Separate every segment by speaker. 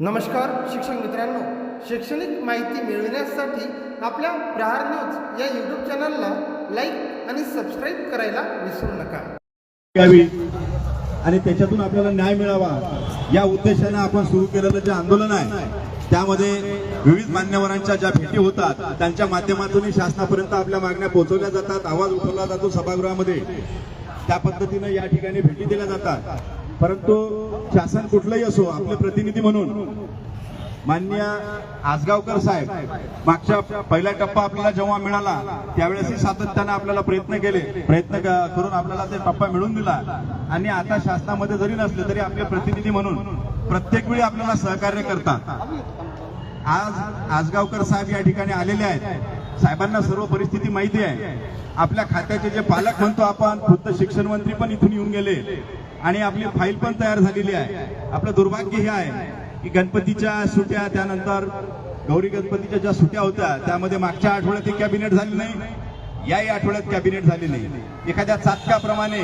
Speaker 1: नमस्कार शिक्षक मित्रांनो. शैक्षणिक माहिती मिळविण्यासाठी आपल्या प्रहार न्यूज या यूट्यूब चॅनलला लाईक आणि सबस्क्राईब करायला विसरू नका.
Speaker 2: यावी आणि त्याच्यातून आपल्याला न्याय मिळावा. या उद्देशाने आपण सुरू केलेलं जे आंदोलन आहे त्यामध्ये विविध मान्यवरांच्या ज्या भेटी होतात त्यांच्या माध्यमातून शासनापर्यंत आपल्या मागण्या पोहोचवल्या जातात आवाज उठवला जातो सभागृहामध्ये. त्या पद्धतीनं या ठिकाणी भेटी दिल्या जातात. परंतु शासन कुठलंही असो आपले प्रतिनिधी म्हणून. मान्य आसगावकर साहेब मागच्या पहिला टप्पा आपल्याला जेव्हा मिळाला त्यावेळेसही सातत्यानं आपल्याला प्रयत्न केले. प्रयत्न करून आपल्याला ते टप्पा मिळून दिला. आणि आता शासनामध्ये जरी नसले तरी आपले प्रतिनिधी म्हणून प्रत्येक वेळी आपल्याला सहकार्य करतात. आज आसगावकर साहेब या ठिकाणी आलेले आहेत. साहेबांना सर्व परिस्थिती माहिती आहे. आपल्या खात्याचे जे पालक म्हणतो आपण खुद्द शिक्षण मंत्री पण इथून येऊन गेले. आणि आपली फाईल पण तयार झालेली आहे. आपलं दुर्भाग्य हे आहे की गणपतीच्या सुट्या त्यानंतर गौरी गणपतीच्या ज्या सुट्या होत्या त्यामध्ये मागच्या आठवड्यात ही कॅबिनेट झाली नाही. याही आठवड्यात कॅबिनेट झाली नाही एखाद्या चातक्याप्रमाणे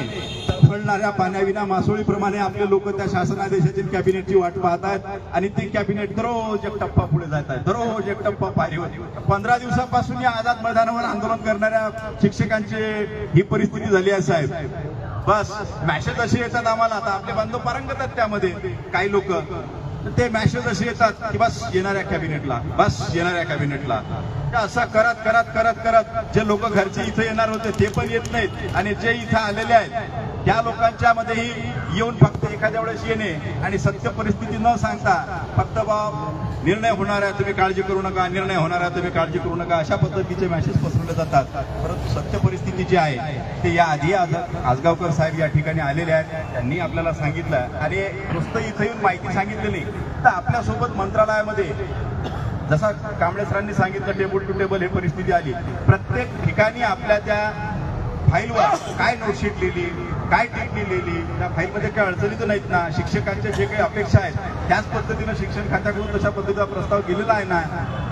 Speaker 2: तळफळणाऱ्या पाण्याविना मासोळीप्रमाणे आपले लोक त्या शासनादेशातील कॅबिनेटची वाट पाहतात आणि ते कॅबिनेट दररोज एक टप्पा पुढे जात आहे दररोज एक टप्पा पाहिजे पंधरा दिवसापासून या आझाद मैदानावर आंदोलन करणाऱ्या शिक्षकांची ही परिस्थिती झाली आहे साहेब. बस मॅसेज असे येतात आम्हाला. आता आपले बांधव परंगत आहेत त्यामध्ये काही लोक. ते मॅसेज असे येतात की बस येणाऱ्या कॅबिनेटला. बस येणाऱ्या कॅबिनेटला. असा असं करत करत करत करत जे लोक घरचे इथे येणार होते ते पण येत नाहीत. आणि जे इथे आलेले आहेत त्या लोकांच्या मध्येही येऊन फक्त एखाद्या वेळेस येणे आणि सत्य परिस्थिती न सांगता फक्त बा निर्णय होणार आहे तुम्ही काळजी करू नका निर्णय होणार आहे तुम्ही काळजी करू नका. अशा पद्धतीचे मेसेज पसरवले जातात. परंतु सत्य परिस्थिती जी आहे ते या आधी आज आजगावकर साहेब या ठिकाणी आलेले आहेत. त्यांनी आपल्याला सांगितलं. आणि नुसतं इथं येऊन माहिती सांगितलेली. तर आपल्यासोबत मंत्रालयामध्ये जसा कांबळे सरांनी सांगितलं टेबल टू टेबल ही परिस्थिती आली. प्रत्येक ठिकाणी आपल्या त्या फाईलवर काय नोटशीट लिहिली? काय टिप्पणी लिहिली त्या फाईलमध्ये काय अडचणी तर नाहीत ना. शिक्षकांच्या जे काही अपेक्षा आहेत त्याच पद्धतीनं शिक्षण खात्याकडून तशा पद्धतीचा प्रस्ताव गेलेला आहे ना.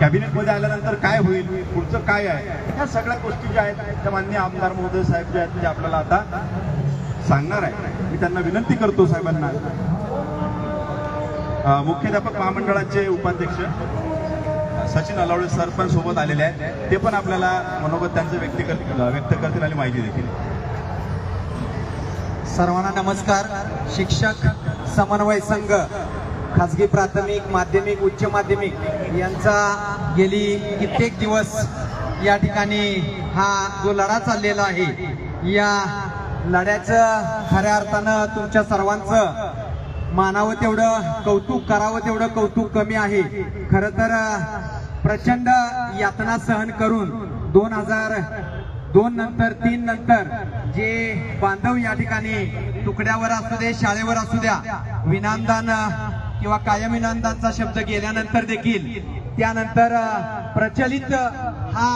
Speaker 2: कॅबिनेटमध्ये आल्यानंतर काय होईल? पुढचं काय आहे? ह्या सगळ्या गोष्टी ज्या आहेत त्या मान्य आमदार महोदय साहेब जे आहेत ते आपल्याला आता सांगणार आहे. मी त्यांना विनंती करतो साहेबांना. मुख्याध्यापक महामंडळाचे उपाध्यक्ष सचिन अलावडे सर पण सोबत आलेले आहेत. ते पण आपल्याला मनोगत त्यांचं व्यक्त कर व्यक्त करतील आणि माहिती देतील.
Speaker 3: सर्वांना नमस्कार. शिक्षक समन्वय संघ खाजगी प्राथमिक माध्यमिक उच्च माध्यमिक यांचा गेली कित्येक दिवस या ठिकाणी हा जो लढा चाललेला आहे या लढ्याचं खऱ्या अर्थानं तुमच्या सर्वांचं मानावं तेवढं कौतुक करावं तेवढं कौतुक कमी आहे. खरं तर प्रचंड यातना सहन करून दोन हजार दोन नंतर तीन नंतर जे बांधव या ठिकाणी तुकड्यावर असू दे शाळेवर असू द्या विनांदान किंवा कायम विनांदांचा शब्द गेल्यानंतर देखील त्यानंतर प्रचलित हा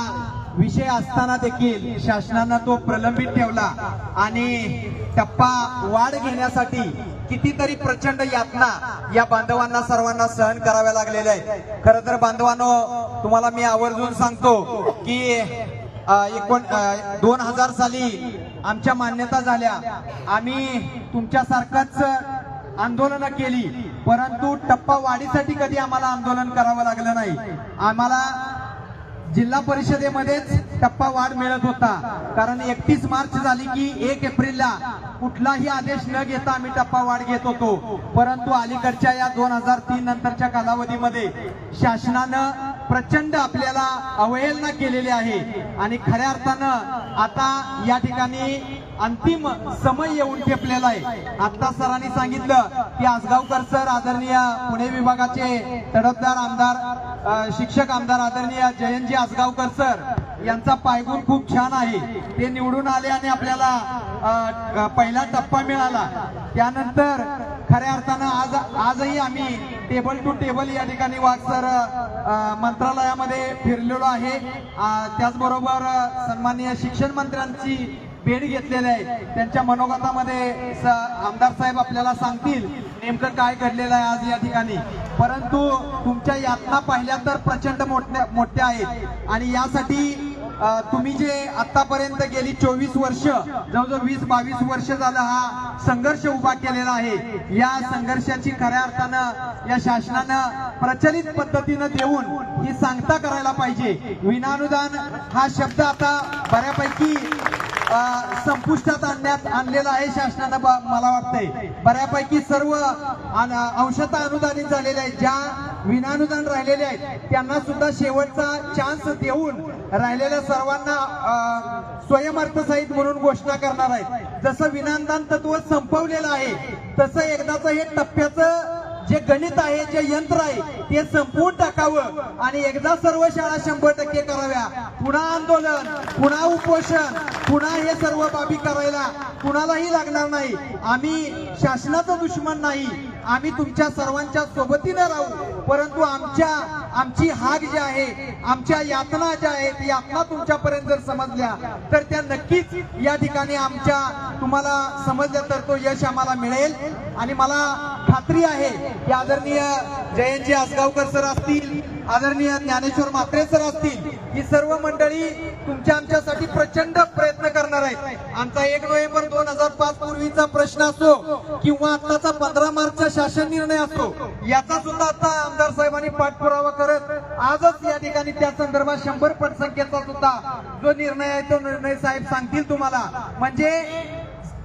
Speaker 3: विषय असताना देखील शासनानं तो प्रलंबित ठेवला आणि टप्पा वाढ घेण्यासाठी कितीतरी प्रचंड यातना या बांधवांना सर्वांना सहन कराव्या लागलेल्या आहेत. खरं तर बांधवांनो तुम्हाला मी आवर्जून सांगतो की एकोण दोन हजार साली आमच्या मान्यता झाल्या. आम्ही तुमच्यासारखंच आंदोलन केली. परंतु टप्पा वाढीसाठी कधी आम्हाला आंदोलन करावं लागलं नाही. आम्हाला जिल्हा परिषदेमध्येच टप्पा वाढ मिळत होता. कारण एकतीस मार्च झाली की एक एप्रिलला कुठलाही आदेश न घेता आम्ही टप्पा वाढ घेत होतो. परंतु अलीकडच्या या दोन हजार तीन नंतरच्या कालावधीमध्ये शासनानं प्रचंड आपल्याला अवहेलना केलेली आहे. आणि खऱ्या अर्थानं आता या ठिकाणी अंतिम समय येऊन ठेपलेला आहे. आता सरांनी सांगितलं की आसगावकर सर आदरणीय पुणे विभागाचे तडफदार आमदार शिक्षक आमदार आदरणीय जयंतजी आसगावकर सर यांचा पायगुण खूप छान आहे. ते निवडून आले आणि आपल्याला पहिला टप्पा मिळाला. त्यानंतर खऱ्या अर्थानं आज आजही आम्ही टेबल टू टेबल या ठिकाणी वाघसर मंत्रालयामध्ये फिरलेलो आहे. त्याचबरोबर सन्माननीय शिक्षण मंत्र्यांची भेट घेतलेली आहे. त्यांच्या मनोगतामध्ये स- आमदार साहेब आपल्याला सांगतील नेमकं काय घडलेलं आहे आज या ठिकाणी. परंतु तुमच्या यातना पाहिल्या तर प्रचंड मोठ्या मोठ्या आहेत. आणि यासाठी तुम्ही जे आतापर्यंत गेली चोवीस वर्ष जवळजवळ वीस बावीस वर्ष झालं हा संघर्ष उभा केलेला आहे. या संघर्षाची खऱ्या अर्थानं या शासनानं प्रचलित पद्धतीनं देऊन ही सांगता करायला पाहिजे. विनानुदान हा शब्द आता बऱ्यापैकी संपुष्टात आणण्यात आणलेला आहे शासनानं ब- मला वाटतंय. बऱ्यापैकी सर्व अन- अंशतः अनुदानित झालेले आहेत. ज्या विनानुदान राहिलेले आहेत त्यांना सुद्धा शेवटचा चान्स देऊन राहिलेल्या सर्वांना अ, स्वयंअर्थसहित म्हणून घोषणा करणार आहेत. जसं विनानुदान तत्व संपवलेलं आहे तसं एकदाच हे टप्प्याचं जे गणित आहे जे यंत्र आहे ते संपवून टाकावं आणि एकदा सर्व शाळा शंभर टक्के कराव्या. पुन्हा आंदोलन पुन्हा उपोषण पुन्हा हे सर्व बाबी करायला कुणालाही लागणार नाही. आम्ही शासनाचं दुश्मन नाही. आम्ही तुमच्या सर्वांच्या सोबतीनं राहू. परंतु आमच्या आमची हाक जी आहे आमच्या यातना ज्या आहेत यातना तुमच्यापर्यंत जर समजल्या तर त्या नक्कीच या ठिकाणी आमच्या तुम्हाला समजल्या तर तो यश आम्हाला मिळेल. आणि मला खात्री आहे की आदरणीय जयंतजी आसगावकर सर असतील आदरणीय ज्ञानेश्वर मात्रे सर असतील ही सर्व मंडळी तुमच्या आमच्यासाठी प्रचंड प्रयत्न करणार आहेत. आमचा एक नोव्हेंबर दोन हजार पाच पूर्वीचा प्रश्न असो किंवा आताचा पंधरा मार्चचा शासन निर्णय असो याचा सुद्धा आता आमदार साहेबांनी पाठपुरावा करत आजच या ठिकाणी त्या संदर्भात शंभर पटसंख्येचा सुद्धा जो निर्णय आहे तो निर्णय साहेब सांगतील तुम्हाला. म्हणजे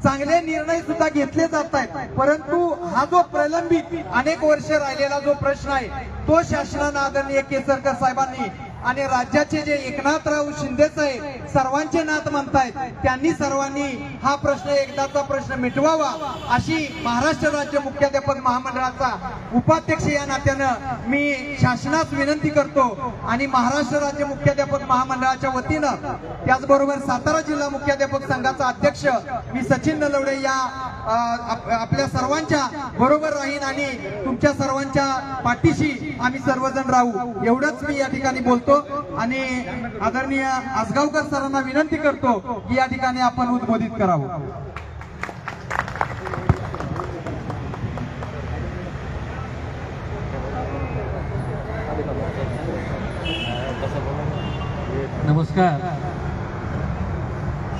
Speaker 3: चांगले निर्णय सुद्धा घेतले जात आहेत परंतु हा जो प्रलंबित अनेक वर्ष राहिलेला जो प्रश्न आहे तो शासनानं आदरणीय केसरकर साहेबांनी आणि राज्याचे जे एकनाथराव शिंदे साहेब सर्वांचे नात म्हणतायत त्यांनी सर्वांनी हा प्रश्न एकदाचा प्रश्न मिटवावा अशी महाराष्ट्र राज्य मुख्याध्यापक महामंडळाचा उपाध्यक्ष या नात्यानं मी शासनास विनंती करतो आणि महाराष्ट्र राज्य मुख्याध्यापक महामंडळाच्या वतीनं त्याचबरोबर सातारा जिल्हा मुख्याध्यापक संघाचा अध्यक्ष मी सचिन नलवडे या आप- आपल्या सर्वांच्या बरोबर राहीन आणि तुमच्या सर्वांच्या पाठीशी आम्ही सर्वजण राहू. एवढंच मी या ठिकाणी बोलतो आणि आदरणीय आसगावकर सरांना विनंती करतो की या ठिकाणी आपण उद्बोधित करावं.
Speaker 4: नमस्कार.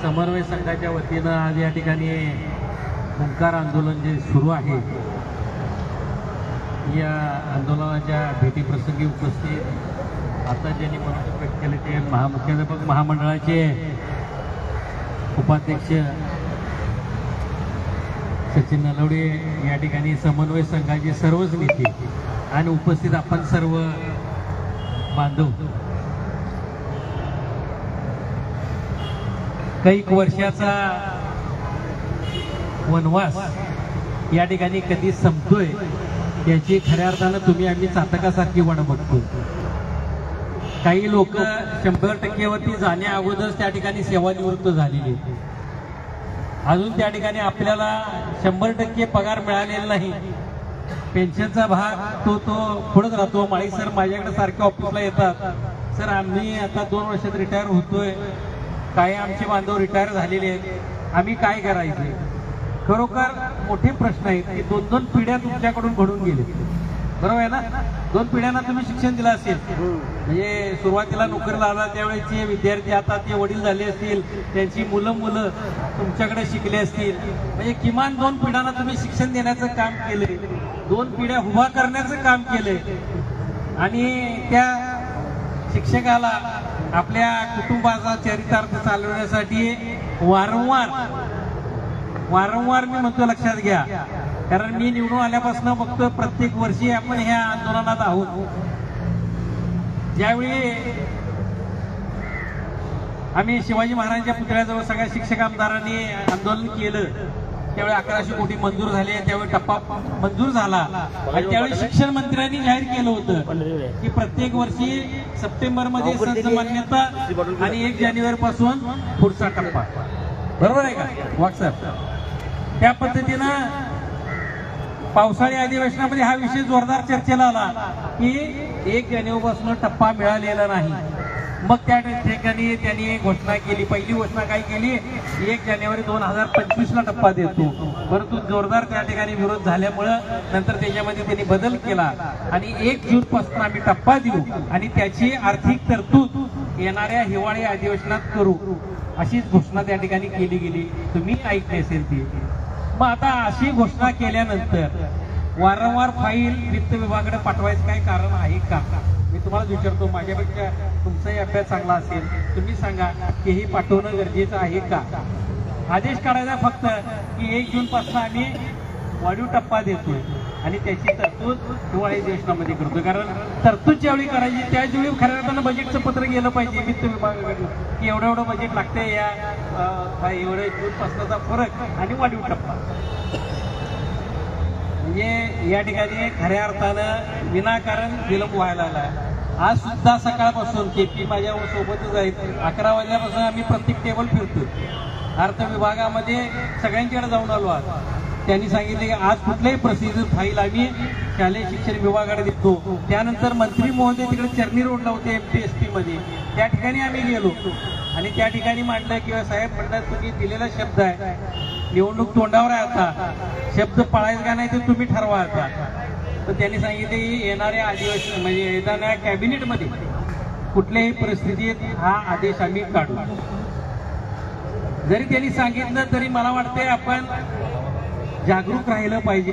Speaker 4: समन्वय संघाच्या वतीनं आज या ठिकाणी ओंकार आंदोलन जे सुरू आहे या आंदोलनाच्या भेटीप्रसंगी उपस्थित आता ज्यांनी मनोगत व्यक्त केले ते महामुख्याध्यापक महामंडळाचे उपाध्यक्ष सचिन नलवडे या ठिकाणी समन्वय संघाचे सर्वच नेते आणि उपस्थित आपण सर्व बांधव. कैक वर्षाचा वनवास या ठिकाणी कधी संपतोय? याची खऱ्या अर्थानं तुम्ही आम्ही चातकासारखी वाट बघतो काही लोक शंभर टक्केवरती जाण्या अगोदरच त्या ठिकाणी सेवानिवृत्त झालेली अजून त्या ठिकाणी आपल्याला शंभर टक्के पगार मिळालेला नाही. पेन्शनचा भाग तो तो पुढत राहतो. माळी सर माझ्याकडे सारख्या ऑफिसला येतात. सर आम्ही आता दोन वर्षात रिटायर होतोय. काही आमचे बांधव रिटायर झालेले आहेत. आम्ही काय करायचे? खरोखर मोठे प्रश्न आहेत की दोन दोन पिढ्या तुमच्याकडून घडून गेले. बरोबर आहे ना? दोन पिढ्यांना तुम्ही शिक्षण दिलं असेल. म्हणजे सुरुवातीला नोकरीला आला त्यावेळेचे विद्यार्थी आता ते वडील झाले असतील त्यांची मुलं मुलं तुमच्याकडे शिकले असतील. म्हणजे किमान दोन पिढ्यांना तुम्ही शिक्षण देण्याचं काम केलंय. दोन पिढ्या उभा करण्याचं काम केलंय. आणि त्या शिक्षकाला आपल्या कुटुंबाचा चरितार्थ चालवण्यासाठी वारंवार वारंवार मी म्हणतो लक्षात घ्या. कारण मी निवडून आल्यापासून बघतो प्रत्येक वर्षी आपण ह्या आंदोलनात आहोत. ज्यावेळी आम्ही शिवाजी महाराजांच्या पुतळ्याजवळ सगळ्या शिक्षक आमदारांनी आंदोलन केलं त्यावेळी अकराशे कोटी मंजूर झाले त्यावेळी टप्पा मंजूर झाला. आणि त्यावेळी शिक्षण मंत्र्यांनी जाहीर केलं होतं की प्रत्येक वर्षी सप्टेंबरमध्ये संच मान्यता आणि एक जानेवारी पासून पुढचा टप्पा. बरोबर आहे का? सर त्या पद्धतीनं पावसाळी अधिवेशनामध्ये हा विषय जोरदार चर्चेला आला की एक जानेवारीपासून टप्पा मिळालेला नाही. मग त्या ठिकाणी त्यांनी घोषणा केली पहिली घोषणा काय केली? एक जानेवारी दोन हजार पंचवीस ला टप्पा देतो. परंतु जोरदार त्या ठिकाणी विरोध झाल्यामुळं नंतर त्याच्यामध्ये त्यांनी बदल केला आणि एक जून पासून आम्ही टप्पा देऊ आणि त्याची आर्थिक तरतूद येणाऱ्या हिवाळी अधिवेशनात करू. अशीच घोषणा त्या ठिकाणी केली गेली. तुम्ही ऐकली असेल ती. मग आता अशी घोषणा केल्यानंतर वारंवार फाईल वित्त विभागाकडे पाठवायचं काही कारण आहे का? मी तुम्हाला विचारतो माझ्यापेक्षा तुमचाही अभ्यास चांगला असेल तुम्ही सांगा की हे पाठवणं गरजेचं आहे का? आदेश काढायचा फक्त की एक जून पासून आम्ही वाढीव टप्पा देतोय. आणि त्याची तरतूद हिवाळी अधिवेशनामध्ये करतो कारण तरतूद ज्यावेळी करायची त्याचवेळी खऱ्या अर्थानं बजेटचं पत्र गेलं पाहिजे. वित्त विभागाकडून की एवढं एवढं बजेट लागतंय या एवढं एवढे जून पासनाचा फरक आणि वाढीव टप्पा. म्हणजे या ठिकाणी खऱ्या अर्थानं विनाकारण विलंब व्हायला आला आज सुद्धा सकाळपासून के पी माझ्या सोबतच आहेत. अकरा वाजल्यापासून आम्ही प्रत्येक टेबल फिरतो अर्थ विभागामध्ये सगळ्यांच्याकडे जाऊन आलो आज. त्यांनी सांगितले की आज कुठल्याही प्रसिद्ध फाईल आम्ही शालेय शिक्षण विभागाकडे देतो. त्यानंतर मंत्री महोदय तिकडे चर्नी रोडला होते एम पी एस पी मध्ये. त्या ठिकाणी आम्ही गेलो. आणि त्या ठिकाणी मांडलं किंवा साहेब म्हणलं तुम्ही दिलेला शब्द आहे. निवडणूक तोंडावर आहे आता. शब्द पाळायचा का नाही ते तुम्ही ठरवा आता. तर त्यांनी सांगितले की येणाऱ्या आदिवासी म्हणजे येणाऱ्या कॅबिनेटमध्ये कुठल्याही परिस्थितीत हा आदेश आम्ही काढू. जरी त्यांनी सांगितलं तरी मला वाटते आपण जागरूक राहिलं पाहिजे.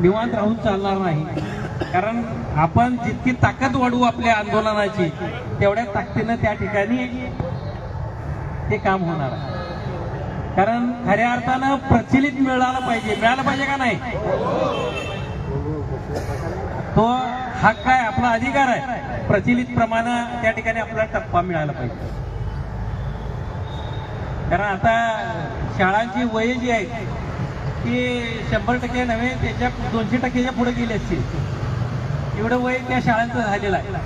Speaker 4: निवांत राहून चालणार नाही. कारण आपण जितकी ताकद वाढवू आपल्या आंदोलनाची तेवढ्या ताकदीनं त्या ठिकाणी ते काम होणार आहे. कारण खऱ्या अर्थानं प्रचलित मिळालं पाहिजे. मिळालं पाहिजे का नाही? तो हा काय आपला अधिकार आहे. प्रचलित प्रमाणे त्या ठिकाणी आपला टप्पा मिळाला पाहिजे. कारण आता शाळांची वय जी आहे ती शंभर टक्के नव्हे त्याच्या दोनशे टक्क्याच्या पुढे गेली असतील एवढं वय त्या शाळांचं झालेलं आहे.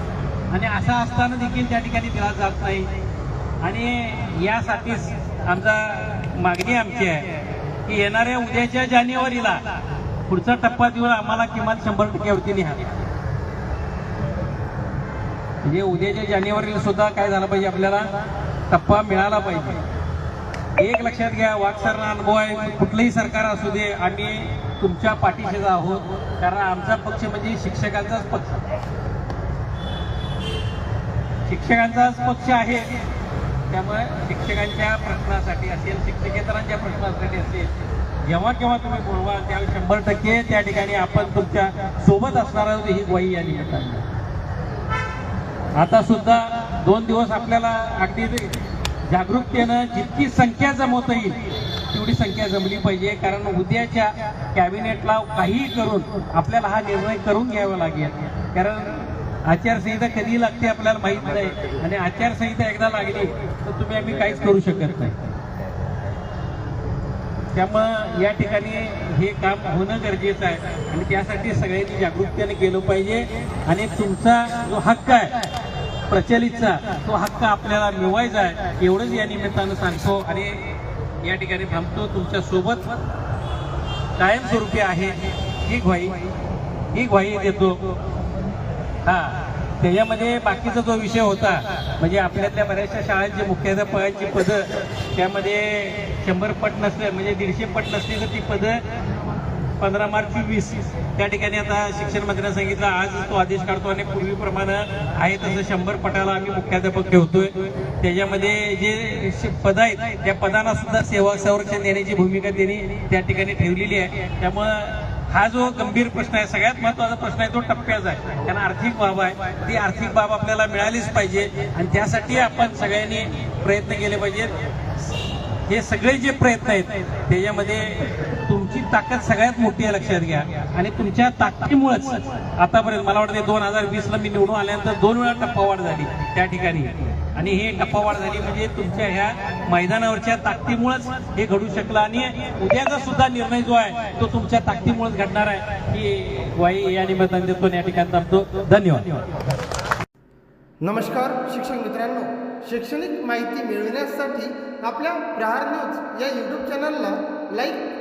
Speaker 4: आणि असं असताना देखील त्या ठिकाणी दिला जात नाही. आणि यासाठीच आमचा मागणी आमची आहे की येणाऱ्या उद्याच्या जानेवारीला पुढचा टप्पा देऊन आम्हाला किमान शंभर टक्क्यावरती लिहा. म्हणजे उद्याच्या जानेवारीला सुद्धा काय झालं पाहिजे आपल्याला? टप्पा मिळाला पाहिजे. एक लक्षात घ्या वाकसरना अनुभव आहे. कुठलंही सरकार असू दे आम्ही तुमच्या पाठीशीच आहोत. कारण आमचा पक्ष म्हणजे शिक्षकांचाच पक्ष. शिक्षकांचाच पक्ष आहे. त्यामुळे शिक्षकांच्या प्रश्नासाठी असेल शिक्षकेतरांच्या प्रश्नासाठी असेल जेव्हा केव्हा तुम्ही बोलवाल त्यावेळी शंभर टक्के त्या ठिकाणी आपण तुमच्यासोबत असणार आहोत ही ग्वाही या निमित्ताने. आता सुद्धा दोन दिवस आपल्याला अगदी जागरूकतेनं जितकी संख्या जमवता येईल तेवढी संख्या जमली पाहिजे. कारण उद्याच्या कॅबिनेटला काहीही करून आपल्याला हा निर्णय करून घ्यावा लागेल. कारण आचारसंहिता कधी लागते आपल्याला माहीत नाही. आणि आचारसंहिता एकदा लागली तर तुम्ही आम्ही काहीच करू शकत नाही. त्यामुळं या ठिकाणी हे काम होणं गरजेचं आहे. आणि त्यासाठी सगळ्यांनी जागरूकतेने केलं पाहिजे. आणि तुमचा जो हक्क आहे प्रचलितचा तो हक्क आपल्याला मिळवायचा आहे. एवढंच या निमित्तानं सांगतो आणि या ठिकाणी थांबतो. तुमच्यासोबत कायमस्वरूपी आहे ही ग्वाही ही ग्वाही देतो हा त्याच्यामध्ये बाकीचा जो विषय होता म्हणजे आपल्यातल्या बऱ्याचशा शाळांची मुख्याध्यापकांची पदं त्यामध्ये शंभर पट नसले म्हणजे दीडशे पट नसली तर ती पदं पंधरा मार्च वीस. त्या ठिकाणी आता शिक्षण मंत्र्यांनी सांगितलं आज तो आदेश काढतो आणि पूर्वीप्रमाणे आहे तसं शंभर पटाला आम्ही मुख्याध्यापक ठेवतोय. त्याच्यामध्ये जे पद आहेत त्या पदांना सुद्धा सेवा संरक्षण देण्याची भूमिका त्यांनी त्या ठिकाणी ठेवलेली आहे. त्यामुळं हा जो गंभीर प्रश्न आहे सगळ्यात महत्त्वाचा प्रश्न आहे तो टप्प्याचा आहे. कारण आर्थिक बाब आहे. ती आर्थिक बाब आपल्याला मिळालीच पाहिजे आणि त्यासाठी आपण सगळ्यांनी प्रयत्न केले पाहिजेत. हे सगळे जे प्रयत्न आहेत त्याच्यामध्ये ताकद सगळ्यात मोठी आहे लक्षात घ्या. आणि तुमच्या ताकदीमुळेच आतापर्यंत मला वाटतं दोन हजार वीसला मी निवडून आल्यानंतर दोन वेळा टप्पावाढ झाली त्या ठिकाणी. आणि हे टप्पावाढ झाली म्हणजे तुमच्या ह्या मैदानावरच्या ताकदीमुळेच हे घडू शकलं. आणि उद्याचा सुद्धा निर्णय जो आहे तो तुमच्या ताकदीमुळेच घडणार आहे. की वाई या निमित्ताने देतो या ठिकाणी थांबतो. धन्यवाद.
Speaker 1: नमस्कार शिक्षक मित्रांनो. शैक्षणिक माहिती मिळविण्यासाठी आपल्या प्रहार न्यूज या यूट्यूब चॅनलला लाईक